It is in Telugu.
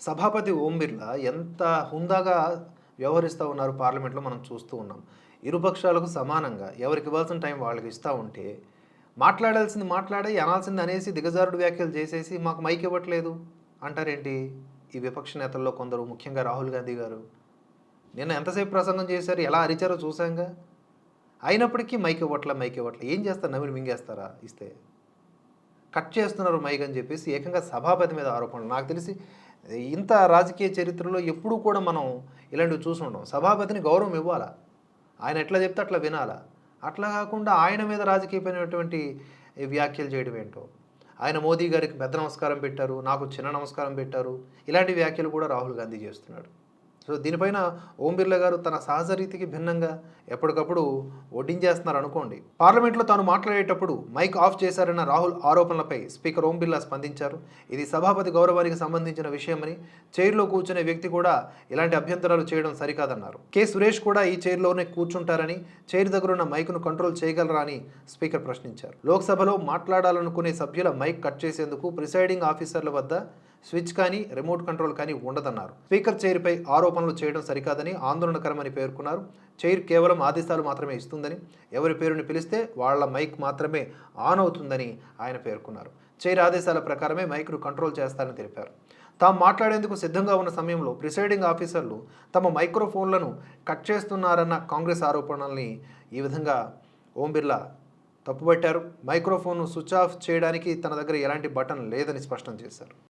సభాపతి ఓం బిర్లా ఎంత హుందాగా వ్యవహరిస్తూ ఉన్నారు పార్లమెంట్లో మనం చూస్తూ ఉన్నాం. ఇరుపక్షాలకు సమానంగా ఎవరికి ఇవ్వాల్సిన టైం వాళ్ళకి ఇస్తూ ఉంటే మాట్లాడాల్సింది మాట్లాడే అనాల్సింది అనేసి దిగజారుడు వ్యాఖ్యలు చేసేసి మాకు మైక్ ఇవ్వట్లేదు అంటారేంటి ఈ విపక్ష నేతల్లో కొందరు? ముఖ్యంగా రాహుల్ గాంధీ గారు. నిన్న ఎంతసేపు ప్రసంగం చేశారు? ఎలా అరిచారో చూసాంగా అయినప్పటికీ మైక్ ఇవ్వట్లే మైక్ ఇవ్వట్లే. ఏం చేస్తారు? నవ్వులు మింగేస్తారా? ఇస్తే. కట్ చేస్తున్నారు మైక్ అని చెప్పేసి ఏకంగా సభాపతి మీద ఆరోపణలు. నాకు తెలిసి ఇంత రాజకీయ చరిత్రలో ఎప్పుడూ కూడా మనం ఇలాంటివి చూసుండం సభాపతిని గౌరవం ఇవ్వాలా? ఆయన ఎట్లా చెప్తే అట్లా వినాలా? అట్లా కాకుండా ఆయన మీద రాజకీయమైనటువంటి వ్యాఖ్యలు చేయడం ఏంటో? ఆయన మోదీ గారికి పెద్ద నమస్కారం పెట్టారు నాకు చిన్న నమస్కారం పెట్టారు. ఇలాంటి వ్యాఖ్యలు కూడా రాహుల్ గాంధీ చేస్తున్నాడు. సో దీనిపైన ఓం బిర్లా గారు తన సహజ రీతికి భిన్నంగా ఎప్పటికప్పుడు వడ్డించేస్తున్నారు అనుకోండి. పార్లమెంట్లో తాను మాట్లాడేటప్పుడు మైక్ ఆఫ్ చేశారన్న రాహుల్ ఆరోపణలపై స్పీకర్ ఓం బిర్లా స్పందించారు. ఇది సభాపతి గౌరవానికి సంబంధించిన విషయమని చైర్లో కూర్చునే వ్యక్తి కూడా ఇలాంటి అభ్యంతరాలు చేయడం సరికాదన్నారు. కె సురేష్ కూడా ఈ చైర్లోనే కూర్చుంటారని చైర్ దగ్గర ఉన్న మైక్ను కంట్రోల్ చేయగలరా అని స్పీకర్ ప్రశ్నించారు. లోక్సభలో మాట్లాడాలనుకునే సభ్యుల మైక్ కట్ చేసేందుకు ప్రిసైడింగ్ ఆఫీసర్ల వద్ద స్విచ్ కానీ రిమోట్ కంట్రోల్ కానీ ఉండదన్నారు. స్పీకర్ చైర్పై ఆరోపణలు చేయడం సరికాదని ఆందోళనకరమని పేర్కొన్నారు. చైర్ కేవలం ఆదేశాలు మాత్రమే ఇస్తుందని ఎవరి పేరుని పిలిస్తే వాళ్ళ మైక్ మాత్రమే ఆన్ అవుతుందని ఆయన పేర్కొన్నారు. చైర్ ఆదేశాల ప్రకారమే మైక్ను కంట్రోల్ చేస్తారని తెలిపారు. తాము మాట్లాడేందుకు సిద్ధంగా ఉన్న సమయంలో ప్రిసైడింగ్ ఆఫీసర్లు తమ మైక్రోఫోన్లను కట్ చేస్తున్నారన్న కాంగ్రెస్ ఆరోపణల్ని ఈ విధంగా ఓం బిర్లా తప్పుపట్టారు మైక్రోఫోన్ను స్విచ్ ఆఫ్ చేయడానికి తన దగ్గర ఎలాంటి బటన్ లేదని స్పష్టం చేశారు.